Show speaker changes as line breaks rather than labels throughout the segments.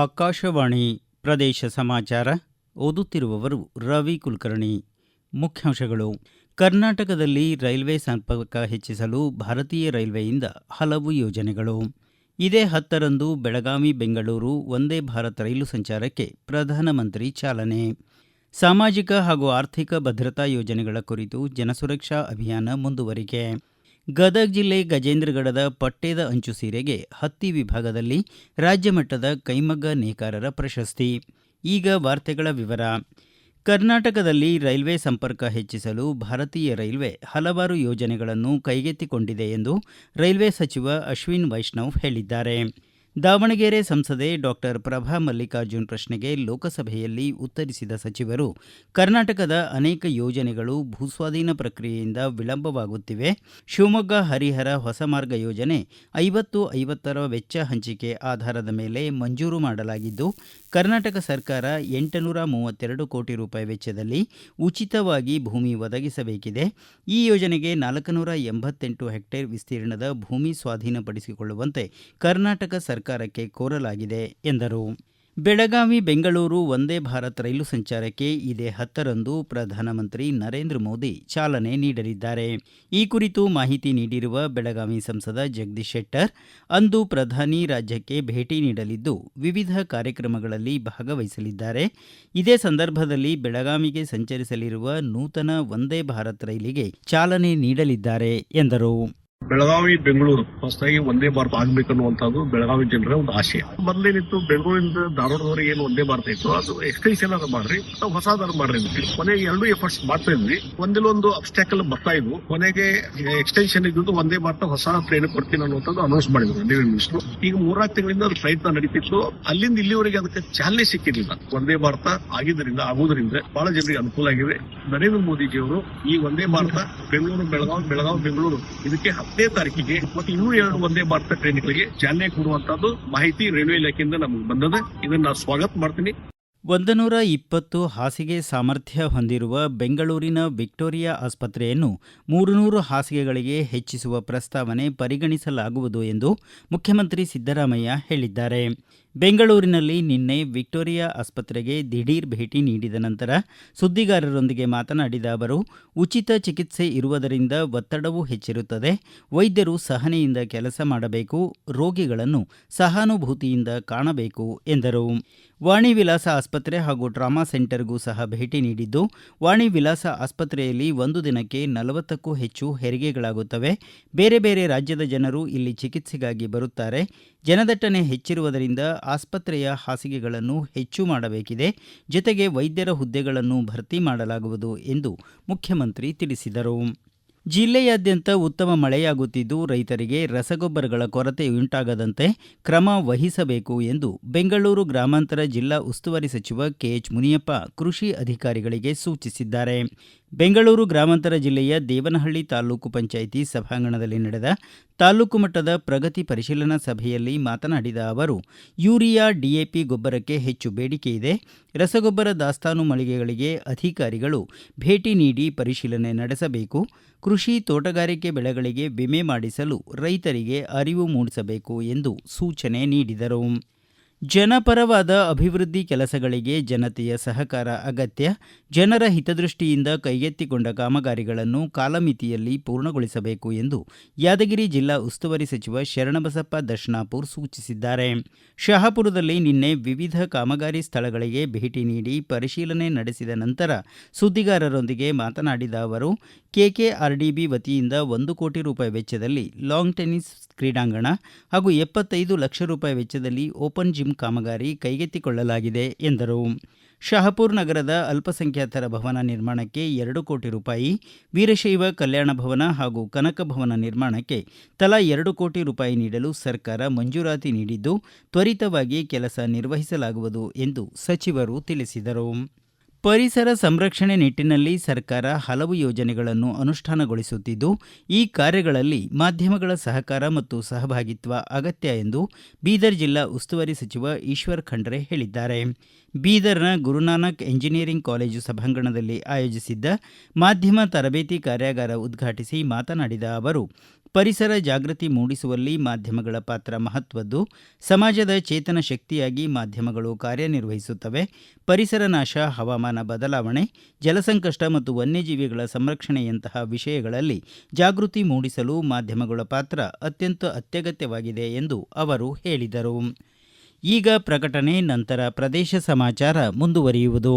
ಆಕಾಶವಾಣಿ ಪ್ರದೇಶ ಸಮಾಚಾರ ಓದುತ್ತಿರುವವರು ರವಿ ಕುಲಕರ್ಣಿ ಮುಖ್ಯಾಂಶಗಳು ಕರ್ನಾಟಕದಲ್ಲಿ ರೈಲ್ವೆ ಸಂಪರ್ಕ ಹೆಚ್ಚಿಸಲು ಭಾರತೀಯ ರೈಲ್ವೆಯಿಂದ ಹಲವು ಯೋಜನೆಗಳು ಇದೇ ಹತ್ತರಂದು ಬೆಳಗಾವಿ ಬೆಂಗಳೂರು ವಂದೇ ಭಾರತ್ ರೈಲು ಸಂಚಾರಕ್ಕೆ ಪ್ರಧಾನಮಂತ್ರಿ ಚಾಲನೆ ಸಾಮಾಜಿಕ ಹಾಗೂ ಆರ್ಥಿಕ ಭದ್ರತಾ ಯೋಜನೆಗಳ ಕುರಿತು ಜನಸುರಕ್ಷಾ ಅಭಿಯಾನ ಮುಂದುವರಿಕೆ ಗದಗ ಜಿಲ್ಲೆ ಗಜೇಂದ್ರಗಡದ ಪಟ್ಟೇದ ಅಂಚು ಸೀರೆಗೆ ಹತ್ತಿ ವಿಭಾಗದಲ್ಲಿ ರಾಜ್ಯಮಟ್ಟದ ಕೈಮಗ್ಗ ನೇಕಾರರ ಪ್ರಶಸ್ತಿ ಈಗ ವಾರ್ತೆಗಳ ವಿವರ ಕರ್ನಾಟಕದಲ್ಲಿ ರೈಲ್ವೆ ಸಂಪರ್ಕ ಹೆಚ್ಚಿಸಲು ಭಾರತೀಯ ರೈಲ್ವೆ ಹಲವಾರು ಯೋಜನೆಗಳನ್ನು ಕೈಗೆತ್ತಿಕೊಂಡಿದೆ ಎಂದು ರೈಲ್ವೆ ಸಚಿವ ಅಶ್ವಿನ್ ವೈಷ್ಣವ್ ಹೇಳಿದ್ದಾರೆ ದಾವಣಗೆರೆ ಸಂಸದೆ ಡಾಕ್ಟರ್ ಪ್ರಭಾ ಮಲ್ಲಿಕಾರ್ಜುನ್ ಪ್ರಶ್ನೆಗೆ ಲೋಕಸಭೆಯಲ್ಲಿ ಉತ್ತರಿಸಿದ ಸಚಿವರು ಕರ್ನಾಟಕದ ಅನೇಕ ಯೋಜನೆಗಳು ಭೂಸ್ವಾಧೀನ ಪ್ರಕ್ರಿಯೆಯಿಂದ ವಿಳಂಬವಾಗುತ್ತಿವೆ ಶಿವಮೊಗ್ಗ ಹರಿಹರ ಹೊಸ ಮಾರ್ಗ ಯೋಜನೆ ಐವತ್ತು ಐವತ್ತರ ವೆಚ್ಚ ಹಂಚಿಕೆ ಆಧಾರದ ಮೇಲೆ ಮಂಜೂರು ಮಾಡಲಾಗಿದ್ದು ಕರ್ನಾಟಕ ಸರ್ಕಾರ ಎಂಟುನೂರ ಮೂವತ್ತೆರಡು ಕೋಟಿ ರೂಪಾಯಿ ವೆಚ್ಚದಲ್ಲಿ ಉಚಿತವಾಗಿ ಭೂಮಿ ಒದಗಿಸಬೇಕಿದೆ ಈ ಯೋಜನೆಗೆ ನಾಲ್ಕುನೂರ ಎಂಬತ್ತೆಂಟು ಹೆಕ್ಟೇರ್ ವಿಸ್ತೀರ್ಣದ ಭೂಮಿ ಸ್ವಾಧೀನಪಡಿಸಿಕೊಳ್ಳುವಂತೆ ಕರ್ನಾಟಕ ಸರ್ಕಾರಕ್ಕೆ ಕೋರಲಾಗಿದೆ ಎಂದರು ಬೆಳಗಾವಿ ಬೆಂಗಳೂರು ವಂದೇ ಭಾರತ್ ರೈಲು ಸಂಚಾರಕ್ಕೆ ಇದೇ ಹತ್ತರಂದು ಪ್ರಧಾನಮಂತ್ರಿ ನರೇಂದ್ರ ಮೋದಿ ಚಾಲನೆ ನೀಡಲಿದ್ದಾರೆ ಈ ಕುರಿತು ಮಾಹಿತಿ ನೀಡಿರುವ ಬೆಳಗಾವಿ ಸಂಸದ ಜಗದೀಶ್ ಶೆಟ್ಟರ್ ಅಂದು ಪ್ರಧಾನಿ ರಾಜ್ಯಕ್ಕೆ ಭೇಟಿ ನೀಡಲಿದ್ದು ವಿವಿಧ ಕಾರ್ಯಕ್ರಮಗಳಲ್ಲಿ ಭಾಗವಹಿಸಲಿದ್ದಾರೆ ಇದೇ ಸಂದರ್ಭದಲ್ಲಿ ಬೆಳಗಾವಿಗೆ ಸಂಚರಿಸಲಿರುವ ನೂತನ ವಂದೇ ಭಾರತ್ ರೈಲಿಗೆ ಚಾಲನೆ ನೀಡಲಿದ್ದಾರೆ ಎಂದರು
ಬೆಳಗಾವಿ ಬೆಂಗಳೂರು ಹೊಸದಾಗಿ ಒಂದೇ ಭಾರತ ಆಗ್ಬೇಕನ್ನುವಂತದ್ದು ಬೆಳಗಾವಿ ಜನರ ಒಂದು ಆಶಯ ಮೊದಲೇನಿತ್ತು ಬೆಂಗಳೂರಿಂದ ಧಾರವಾಡದವರೆಗೆ ಏನು ಒಂದೇ ಭಾರತ ಇತ್ತು ಅದು ಎಕ್ಸ್ಟೆನ್ಷನ್ ಅದ ಮಾಡ್ರಿ ಹೊಸದಾರು ಮಾಡ್ರಿ ಕೊನೆಗೆ ಎರಡು ಎಫರ್ಟ್ಸ್ ಮಾಡ್ತಾ ಇದ್ವಿ ಒಂದಿಲ್ಲೊಂದು ಅಬ್ಸ್ಟ್ಯಾಕಲ್ ಬರ್ತಾ ಇದ್ವು ಕೊನೆಗೆ ಎಕ್ಸ್ಟೆನ್ಷನ್ ಇದ್ದು ಒಂದೇ ಭಾರತ ಹೊಸ ಟ್ರೈನ್ ಕೊಡ್ತೀನಿ ಅನ್ನುವಂಥದ್ದು ಅನೌನ್ಸ್ ಮಾಡಿದ್ರು ರೈಲ್ವೆ ಮಿನಿಸ್ಟರ್ ಈಗ ಮೂರಾರು ತಿಂಗಳಿಂದ ಅದು ಪ್ರಯತ್ನ ನಡೀತಿತ್ತು ಅಲ್ಲಿಂದ ಇಲ್ಲಿವರೆಗೆ ಅದಕ್ಕೆ ಚಾಲನೆ ಸಿಕ್ಕಿರಲಿಲ್ಲ ಒಂದೇ ಭಾರತ ಆಗಿದ್ದರಿಂದ ಆಗುವುದರಿಂದ ಬಹಳ ಜನರಿಗೆ ಅನುಕೂಲ ಆಗಿದೆ ನರೇಂದ್ರ ಮೋದಿಜಿಯವರು ಈ ಒಂದೇ ಭಾರತ ಬೆಂಗಳೂರು ಬೆಳಗಾವಿ ಬೆಳಗಾವಿ ಬೆಂಗಳೂರು ಇದಕ್ಕೆ ಹತ್ತನೇ ತಾರೀಕಿಗೆ ಮತ್ತು ಇನ್ನೂ ಎರಡು ಒಂದೇ ಭಾರತ ಟ್ರೈನ್ಗಳಿಗೆ ಚಾಲನೆ ಕೊಡುವಂತದ್ದು ಮಾಹಿತಿ ರೈಲ್ವೆ ಇಲಾಖೆಯಿಂದ ನಮಗೆ ಬಂದದ ಇದನ್ನ ಸ್ವಾಗತ ಮಾಡ್ತೀನಿ
ಒಂದು ನೂರ ಇಪ್ಪತ್ತು ಹಾಸಿಗೆ ಸಾಮರ್ಥ್ಯ ಹೊಂದಿರುವ ಬೆಂಗಳೂರಿನ ವಿಕ್ಟೋರಿಯಾ ಆಸ್ಪತ್ರೆಯನ್ನು ನೂರು ಹಾಸಿಗೆಗಳಿಗೆ ಹೆಚ್ಚಿಸುವ ಪ್ರಸ್ತಾವನೆ ಪರಿಗಣಿಸಲಾಗುವುದು ಎಂದು ಮುಖ್ಯಮಂತ್ರಿ ಸಿದ್ದರಾಮಯ್ಯ ಹೇಳಿದ್ದಾರೆ ಬೆಂಗಳೂರಿನಲ್ಲಿ ನಿನ್ನೆ ವಿಕ್ಟೋರಿಯಾ ಆಸ್ಪತ್ರೆಗೆ ದಿಢೀರ್ ಭೇಟಿ ನೀಡಿದ ನಂತರ ಸುದ್ದಿಗಾರರೊಂದಿಗೆ ಮಾತನಾಡಿದ ಅವರು ಉಚಿತ ಚಿಕಿತ್ಸೆ ಇರುವುದರಿಂದ ಒತ್ತಡವೂ ಹೆಚ್ಚಿರುತ್ತದೆ ವೈದ್ಯರು ಸಹನೆಯಿಂದ ಕೆಲಸ ಮಾಡಬೇಕು ರೋಗಿಗಳನ್ನು ಸಹಾನುಭೂತಿಯಿಂದ ಕಾಣಬೇಕು ಎಂದರು ವಾಣಿ ವಿಲಾಸ ಆಸ್ಪತ್ರೆ ಹಾಗೂ ಟ್ರಾಮಾ ಸೆಂಟರ್ಗೂ ಸಹ ಭೇಟಿ ನೀಡಿದ್ದು ವಾಣಿ ವಿಲಾಸ ಆಸ್ಪತ್ರೆಯಲ್ಲಿ ಒಂದು ದಿನಕ್ಕೆ ನಲವತ್ತಕ್ಕೂ ಹೆಚ್ಚು ಹೆರಿಗೆಗಳಾಗುತ್ತವೆ ಬೇರೆ ಬೇರೆ ರಾಜ್ಯದ ಜನರು ಇಲ್ಲಿ ಚಿಕಿತ್ಸೆಗಾಗಿ ಬರುತ್ತಾರೆ ಜನದಟ್ಟಣೆ ಹೆಚ್ಚಿರುವುದರಿಂದ ಆಸ್ಪತ್ರೆಯ ಹಾಸಿಗೆಗಳನ್ನು ಹೆಚ್ಚು ಮಾಡಬೇಕಿದೆ ಜತೆಗೆ ವೈದ್ಯರ ಹುದ್ದೆಗಳನ್ನು ಭರ್ತಿ ಮಾಡಲಾಗುವುದು ಎಂದು ಮುಖ್ಯಮಂತ್ರಿ ತಿಳಿಸಿದರು ಜಿಲ್ಲೆಯಾದ್ಯಂತ ಉತ್ತಮ ಮಳೆಯಾಗುತ್ತಿದ್ದು ರೈತರಿಗೆ ರಸಗೊಬ್ಬರಗಳ ಕೊರತೆಯುಂಟಾಗದಂತೆ ಕ್ರಮ ವಹಿಸಬೇಕು ಎಂದು ಬೆಂಗಳೂರು ಗ್ರಾಮಾಂತರ ಜಿಲ್ಲಾ ಉಸ್ತುವಾರಿ ಸಚಿವ ಕೆಎಚ್ ಮುನಿಯಪ್ಪ ಕೃಷಿ ಅಧಿಕಾರಿಗಳಿಗೆ ಸೂಚಿಸಿದ್ದಾರೆ ಬೆಂಗಳೂರು ಗ್ರಾಮಾಂತರ ಜಿಲ್ಲೆಯ ದೇವನಹಳ್ಳಿ ತಾಲೂಕು ಪಂಚಾಯಿತಿ ಸಭಾಂಗಣದಲ್ಲಿ ನಡೆದ ತಾಲೂಕು ಮಟ್ಟದ ಪ್ರಗತಿ ಪರಿಶೀಲನಾ ಸಭೆಯಲ್ಲಿ ಮಾತನಾಡಿದ ಅವರು ಯೂರಿಯಾ ಡಿಎಪಿ ಗೊಬ್ಬರಕ್ಕೆ ಹೆಚ್ಚು ಬೇಡಿಕೆ ಇದೆ ರಸಗೊಬ್ಬರ ದಾಸ್ತಾನು ಮಳಿಗೆಗಳಿಗೆ ಅಧಿಕಾರಿಗಳು ಭೇಟಿ ನೀಡಿ ಪರಿಶೀಲನೆ ನಡೆಸಬೇಕು ಕೃಷಿ ತೋಟಗಾರಿಕೆ ಬೆಳೆಗಳಿಗೆ ವಿಮೆ ಮಾಡಿಸಲು ರೈತರಿಗೆ ಅರಿವು ಮೂಡಿಸಬೇಕು ಎಂದು ಸೂಚನೆ ನೀಡಿದರು ಜನಪರವಾದ ಅಭಿವೃದ್ಧಿ ಕೆಲಸಗಳಿಗೆ ಜನತೆಯ ಸಹಕಾರ ಅಗತ್ಯ ಜನರ ಹಿತದೃಷ್ಟಿಯಿಂದ ಕೈಗೆತ್ತಿಕೊಂಡ ಕಾಮಗಾರಿಗಳನ್ನು ಕಾಲಮಿತಿಯಲ್ಲಿ ಪೂರ್ಣಗೊಳಿಸಬೇಕು ಎಂದು ಯಾದಗಿರಿ ಜಿಲ್ಲಾ ಉಸ್ತುವಾರಿ ಸಚಿವ ಶರಣಬಸಪ್ಪ ದರ್ಶನಾಪುರ್ ಸೂಚಿಸಿದ್ದಾರೆ ಶಹಾಪುರದಲ್ಲಿ ನಿನ್ನೆ ವಿವಿಧ ಕಾಮಗಾರಿ ಸ್ಥಳಗಳಿಗೆ ಭೇಟಿ ನೀಡಿ ಪರಿಶೀಲನೆ ನಡೆಸಿದ ನಂತರ ಸುದ್ದಿಗಾರರೊಂದಿಗೆ ಮಾತನಾಡಿದ ಅವರು ಕೆಕೆಆರ್ಡಿಬಿ ವತಿಯಿಂದ ಒಂದು ಕೋಟಿ ರೂಪಾಯಿ ವೆಚ್ಚದಲ್ಲಿ ಲಾಂಗ್ ಟೆನಿಸ್ ಕ್ರೀಡಾಂಗಣ ಹಾಗೂ ಎಪ್ಪತ್ತೈದು ಲಕ್ಷ ರೂಪಾಯಿ ವೆಚ್ಚದಲ್ಲಿ ಓಪನ್ ಜಿಮ್ ಕಾಮಗಾರಿ ಕೈಗೆತ್ತಿಕೊಳ್ಳಲಾಗಿದೆ ಎಂದರು ಶಹಪುರ್ ನಗರದ ಅಲ್ಪಸಂಖ್ಯಾತರ ಭವನ ನಿರ್ಮಾಣಕ್ಕೆ ಎರಡು ಕೋಟಿ ರೂಪಾಯಿ ವೀರಶೈವ ಕಲ್ಯಾಣ ಭವನ ಹಾಗೂ ಕನಕ ಭವನ ನಿರ್ಮಾಣಕ್ಕೆ ತಲಾ ಎರಡು ಕೋಟಿ ರೂಪಾಯಿ ನೀಡಲು ಸರ್ಕಾರ ಮಂಜೂರಾತಿ ನೀಡಿದ್ದು ತ್ವರಿತವಾಗಿ ಕೆಲಸ ನಿರ್ವಹಿಸಲಾಗುವುದು ಎಂದು ಸಚಿವರು ತಿಳಿಸಿದರು ಪರಿಸರ ಸಂರಕ್ಷಣೆ ನಿಟ್ಟಿನಲ್ಲಿ ಸರ್ಕಾರ ಹಲವು ಯೋಜನೆಗಳನ್ನು ಅನುಷ್ಠಾನಗೊಳಿಸುತ್ತಿದ್ದು ಈ ಕಾರ್ಯಗಳಲ್ಲಿ ಮಾಧ್ಯಮಗಳ ಸಹಕಾರ ಮತ್ತು ಸಹಭಾಗಿತ್ವ ಅಗತ್ಯ ಎಂದು ಬೀದರ್ ಜಿಲ್ಲಾ ಉಸ್ತುವಾರಿ ಸಚಿವ ಈಶ್ವರ್ ಖಂಡ್ರೆ ಹೇಳಿದ್ದಾರೆ ಬೀದರ್ನ ಗುರುನಾನಕ್ ಎಂಜಿನಿಯರಿಂಗ್ ಕಾಲೇಜು ಸಭಾಂಗಣದಲ್ಲಿ ಆಯೋಜಿಸಿದ್ದ ಮಾಧ್ಯಮ ತರಬೇತಿ ಕಾರ್ಯಾಗಾರ ಉದ್ಘಾಟಿಸಿ ಮಾತನಾಡಿದ ಅವರು ಪರಿಸರ ಜಾಗೃತಿ ಮೂಡಿಸುವಲ್ಲಿ ಮಾಧ್ಯಮಗಳ ಪಾತ್ರ ಮಹತ್ವದ್ದು ಸಮಾಜದ ಚೇತನ ಶಕ್ತಿಯಾಗಿ ಮಾಧ್ಯಮಗಳು ಕಾರ್ಯನಿರ್ವಹಿಸುತ್ತವೆ ಪರಿಸರ ನಾಶ ಹವಾಮಾನ ಬದಲಾವಣೆ ಜಲಸಂಕಷ್ಟ ಮತ್ತು ವನ್ಯಜೀವಿಗಳ ಸಂರಕ್ಷಣೆಯಂತಹ ವಿಷಯಗಳಲ್ಲಿ ಜಾಗೃತಿ ಮೂಡಿಸಲು ಮಾಧ್ಯಮಗಳ ಪಾತ್ರ ಅತ್ಯಂತ ಅತ್ಯಗತ್ಯವಾಗಿದೆ ಎಂದು ಅವರು ಹೇಳಿದರು ಈಗ ಪ್ರಕಟಣೆ ನಂತರ ಪ್ರದೇಶ ಸಮಾಚಾರ ಮುಂದುವರಿಯುವುದು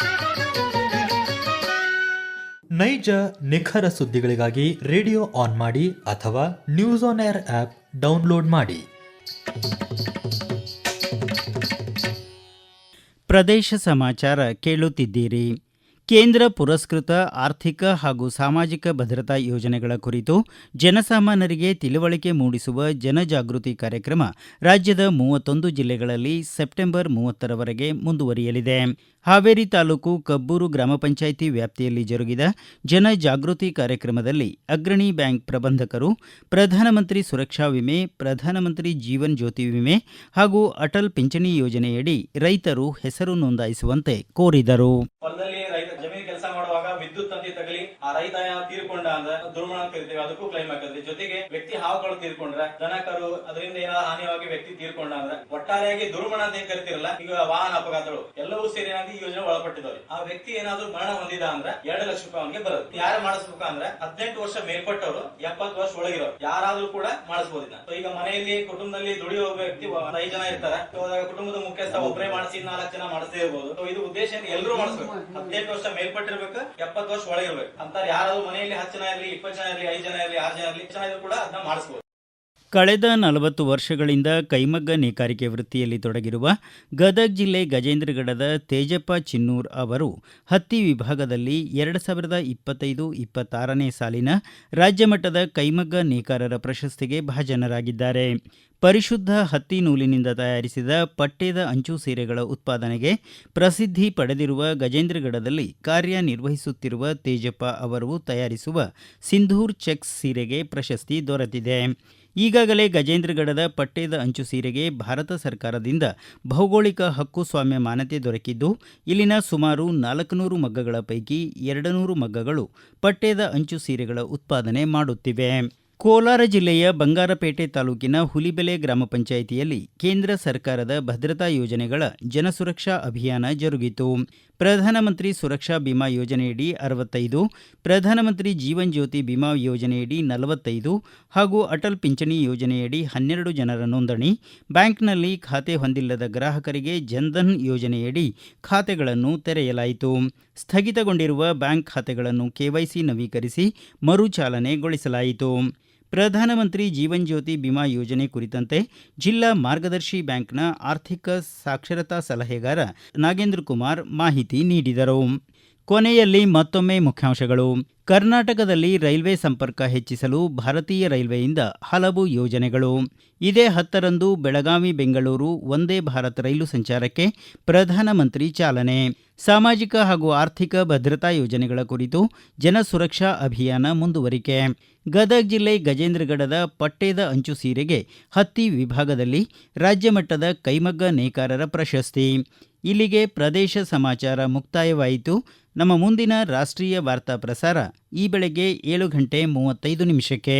ನೈಜ ನಿಖರ ಸುದ್ದಿಗಳಿಗಾಗಿ ರೇಡಿಯೋ ಆನ್ ಮಾಡಿ ಅಥವಾ news on air app download ಮಾಡಿ
ಪ್ರದೇಶ ಸಮಾಚಾರ ಕೇಳುತ್ತಿದ್ದೀರಿ ಕೇಂದ್ರ ಪುರಸ್ಕೃತ ಆರ್ಥಿಕ ಹಾಗೂ ಸಾಮಾಜಿಕ ಭದ್ರತಾ ಯೋಜನೆಗಳ ಕುರಿತು ಜನಸಾಮಾನ್ಯರಿಗೆ ತಿಳುವಳಿಕೆ ಮೂಡಿಸುವ ಜನಜಾಗೃತಿ ಕಾರ್ಯಕ್ರಮ ರಾಜ್ಯದ ಮೂವತ್ತೊಂದು ಜಿಲ್ಲೆಗಳಲ್ಲಿ ಸೆಪ್ಟೆಂಬರ್ ಮೂವತ್ತರವರೆಗೆ ಮುಂದುವರಿಯಲಿದೆ ಹಾವೇರಿ ತಾಲೂಕು ಕಬ್ಬೂರು ಗ್ರಾಮ ಪಂಚಾಯಿತಿ ವ್ಯಾಪ್ತಿಯಲ್ಲಿ ಜರುಗಿದ ಜನಜಾಗೃತಿ ಕಾರ್ಯಕ್ರಮದಲ್ಲಿ ಅಗ್ರಣಿ ಬ್ಯಾಂಕ್ ಪ್ರಬಂಧಕರು ಪ್ರಧಾನಮಂತ್ರಿ ಸುರಕ್ಷಾ ವಿಮೆ ಪ್ರಧಾನಮಂತ್ರಿ ಜೀವನ್ ಜ್ಯೋತಿ ವಿಮೆ ಹಾಗೂ ಅಟಲ್ ಪಿಂಚಣಿ ಯೋಜನೆಯಡಿ ರೈತರು ಹೆಸರು ನೋಂದಾಯಿಸುವಂತೆ ಕೋರಿದರು
साहिद आए आप ಅಂದ್ರೆ ದುರ್ಮಣ ಅಂತ ಅದಕ್ಕೂ ಕ್ಲೈಮ್ ಆಗುತ್ತೆ ಜೊತೆಗೆ ವ್ಯಕ್ತಿ ಹಾವುಗಳು ತೀರ್ಕೊಂಡ್ರೆ ದನಕರು ಅದರಿಂದ ಏನಾದ್ರು ಹಾನಿಯಾಗಿ ವ್ಯಕ್ತಿ ತೀರ್ಕೊಂಡ ಅಂದ್ರೆ ಒಟ್ಟಾರೆಯಾಗಿ ದುರ್ಮಣ ಅಂತ ಏನ್ ಕರಿತಿರಲ್ಲ ಈಗ ವಾಹನ ಅಪಘಾತಗಳು ಎಲ್ಲವೂ ಸೇರಿ ಈ ಯೋಜನೆ ಒಳಪಟ್ಟಿದ್ದಾರೆ ಆ ವ್ಯಕ್ತಿ ಏನಾದ್ರು ಮರಣ ಹೊಂದಿದ ಅಂದ್ರೆ ಎರಡು ಲಕ್ಷ ರೂಪಾಯಿ ಅವನಿಗೆ ಬರುತ್ತೆ ಯಾರು ಮಾಡಿಸ್ಬೇಕು ಅಂದ್ರೆ ಹದಿನೆಂಟು ವರ್ಷ ಮೇಲ್ಪಟ್ಟವರು ಎಪ್ಪತ್ತು ವರ್ಷ ಒಳಗಿರೋರು ಯಾರಾದ್ರೂ ಕೂಡ ಮಾಡಿಸಬಹುದಿಲ್ಲ ಈಗ ಮನೆಯಲ್ಲಿ ಕುಟುಂಬದಲ್ಲಿ ದುಡಿಯುವ ವ್ಯಕ್ತಿ ಐದು ಜನ ಇರ್ತಾರೆ ಕುಟುಂಬದ ಮುಖ್ಯಸ್ಥ ಒಬ್ಬರೇ ಮಾಡಿಸಿ ನಾಲ್ಕು ಜನ ಮಾಡಿಸದೇ ಇರಬಹುದು ಇದು ಉದ್ದೇಶ ಎಲ್ಲರೂ ಮಾಡಿಸ್ಬೇಕು ಹದಿನೆಂಟು ವರ್ಷ ಮೇಲ್ಪಟ್ಟಿರ್ಬೇಕು ಎಪ್ಪತ್ತು ವರ್ಷ ಒಳಗಿರ್ಬೇಕು ಅಂತ ಯಾರಾದ್ರೂ ಮನೆಯಲ್ಲಿ ಹಚ್ಚ ಜನ ಇರಲಿ ಇಪ್ಪತ್ತು ಜನ ಇರಲಿ ಐದು ಜನ ಇರಲಿ ಆರು ಜನ ಇರಲಿ ಜನ ಇದ್ರು ಕೂಡ ಅದನ್ನ ಮಾಡಿಸ್ಬೋದು
ಕಳೆದ ನಲವತ್ತು ವರ್ಷಗಳಿಂದ ಕೈಮಗ್ಗ ನೇಕಾರಿಕೆ ವೃತ್ತಿಯಲ್ಲಿ ತೊಡಗಿರುವ ಗದಗ ಜಿಲ್ಲೆ ಗಜೇಂದ್ರಗಡದ ತೇಜಪ್ಪ ಚಿನ್ನೂರ್ ಅವರು ಹತ್ತಿ ವಿಭಾಗದಲ್ಲಿ ಎರಡು ಸಾವಿರದ ಇಪ್ಪತ್ತೈದು ಇಪ್ಪತ್ತಾರನೇ ಸಾಲಿನ ರಾಜ್ಯಮಟ್ಟದ ಕೈಮಗ್ಗ ನೇಕಾರರ ಪ್ರಶಸ್ತಿಗೆ ಭಾಜನರಾಗಿದ್ದಾರೆ ಪರಿಶುದ್ಧ ಹತ್ತಿ ನೂಲಿನಿಂದ ತಯಾರಿಸಿದ ಪಟ್ಟೆದ ಅಂಚು ಸೀರೆಗಳ ಉತ್ಪಾದನೆಗೆ ಪ್ರಸಿದ್ಧಿ ಪಡೆದಿರುವ ಗಜೇಂದ್ರಗಡದಲ್ಲಿ ಕಾರ್ಯನಿರ್ವಹಿಸುತ್ತಿರುವ ತೇಜಪ್ಪ ಅವರು ತಯಾರಿಸುವ ಸಿಂಧೂರ್ ಚೆಕ್ಸ್ ಸೀರೆಗೆ ಪ್ರಶಸ್ತಿ ದೊರೆತಿದೆ ಈಗಾಗಲೇ ಗಜೇಂದ್ರಗಡದ ಪಟ್ಟೆದ ಅಂಚು ಸೀರೆಗೆ ಭಾರತ ಸರ್ಕಾರದಿಂದ ಭೌಗೋಳಿಕ ಹಕ್ಕು ಸ್ವಾಮ್ಯ ಮಾನ್ಯತೆ ದೊರಕಿದ್ದು ಇಲ್ಲಿನ ಸುಮಾರು ನಾಲ್ಕುನೂರು ಮಗ್ಗಗಳ ಪೈಕಿ ಎರಡು ಮಗ್ಗಗಳು ಪಟ್ಟೆದ ಅಂಚು ಸೀರೆಗಳ ಉತ್ಪಾದನೆ ಮಾಡುತ್ತಿವೆ ಕೋಲಾರ ಜಿಲ್ಲೆಯ ಬಂಗಾರಪೇಟೆ ತಾಲೂಕಿನ ಹುಲಿಬೆಲೆ ಗ್ರಾಮ ಪಂಚಾಯಿತಿಯಲ್ಲಿ ಕೇಂದ್ರ ಸರ್ಕಾರದ ಭದ್ರತಾ ಯೋಜನೆಗಳ ಜನಸುರಕ್ಷಾ ಅಭಿಯಾನ ಜರುಗಿತು ಪ್ರಧಾನಮಂತ್ರಿ ಸುರಕ್ಷಾ ಬಿಮಾ ಯೋಜನೆಯಡಿ ಅರವತ್ತೈದು ಪ್ರಧಾನಮಂತ್ರಿ ಜೀವನ್ ಜ್ಯೋತಿ ಬಿಮಾ ಯೋಜನೆಯಡಿ ನಲವತ್ತೈದು ಹಾಗೂ ಅಟಲ್ ಪಿಂಚಣಿ ಯೋಜನೆಯಡಿ ಹನ್ನೆರಡು ಜನರ ನೋಂದಣಿ ಬ್ಯಾಂಕ್ನಲ್ಲಿ ಖಾತೆ ಹೊಂದಿಲ್ಲದ ಗ್ರಾಹಕರಿಗೆ ಜನ್ಧನ್ ಯೋಜನೆಯಡಿ ಖಾತೆಗಳನ್ನು ತೆರೆಯಲಾಯಿತು ಸ್ಥಗಿತಗೊಂಡಿರುವ ಬ್ಯಾಂಕ್ ಖಾತೆಗಳನ್ನು ಕೆವೈಸಿ ನವೀಕರಿಸಿ ಮರುಚಾಲನೆಗೊಳಿಸಲಾಯಿತು ಪ್ರಧಾನಮಂತ್ರಿ ಜೀವನ್ ಜ್ಯೋತಿ ಬಿಮಾ ಯೋಜನೆ ಕುರಿತಂತೆ ಜಿಲ್ಲಾ ಮಾರ್ಗದರ್ಶಿ ಬ್ಯಾಂಕ್ನ ಆರ್ಥಿಕ ಸಾಕ್ಷರತಾ ಸಲಹೆಗಾರ ನಾಗೇಂದ್ರ ಕುಮಾರ್ ಮಾಹಿತಿ ನೀಡಿದರು ಕೊನೆಯಲ್ಲಿ ಮತ್ತೊಮ್ಮೆ ಮುಖ್ಯಾಂಶಗಳು ಕರ್ನಾಟಕದಲ್ಲಿ ರೈಲ್ವೆ ಸಂಪರ್ಕ ಹೆಚ್ಚಿಸಲು ಭಾರತೀಯ ರೈಲ್ವೆಯಿಂದ ಹಲವು ಯೋಜನೆಗಳು ಇದೇ ಹತ್ತರಂದು ಬೆಳಗಾವಿ ಬೆಂಗಳೂರು ಒಂದೇ ಭಾರತ್ ರೈಲು ಸಂಚಾರಕ್ಕೆ ಪ್ರಧಾನಮಂತ್ರಿ ಚಾಲನೆ ಸಾಮಾಜಿಕ ಹಾಗೂ ಆರ್ಥಿಕ ಭದ್ರತಾ ಯೋಜನೆಗಳ ಕುರಿತು ಜನಸುರಕ್ಷಾ ಅಭಿಯಾನ ಮುಂದುವರಿಕೆ ಗದಗ ಜಿಲ್ಲೆ ಗಜೇಂದ್ರಗಡದ ಪಟ್ಟೇದ ಅಂಚು ಸೀರೆಗೆ ಹತ್ತಿ ವಿಭಾಗದಲ್ಲಿ ರಾಜ್ಯಮಟ್ಟದ ಕೈಮಗ್ಗ ನೇಕಾರರ ಪ್ರಶಸ್ತಿ ಇಲ್ಲಿಗೆ ಪ್ರದೇಶ ಸಮಾಚಾರ ಮುಕ್ತಾಯವಾಯಿತು ನಮ್ಮ ಮುಂದಿನ ರಾಷ್ಟ್ರೀಯ ವಾರ್ತಾ ಪ್ರಸಾರ ಈ ಬೆಳಗ್ಗೆ ಏಳು ಗಂಟೆ ಮೂವತ್ತೈದು ನಿಮಿಷಕ್ಕೆ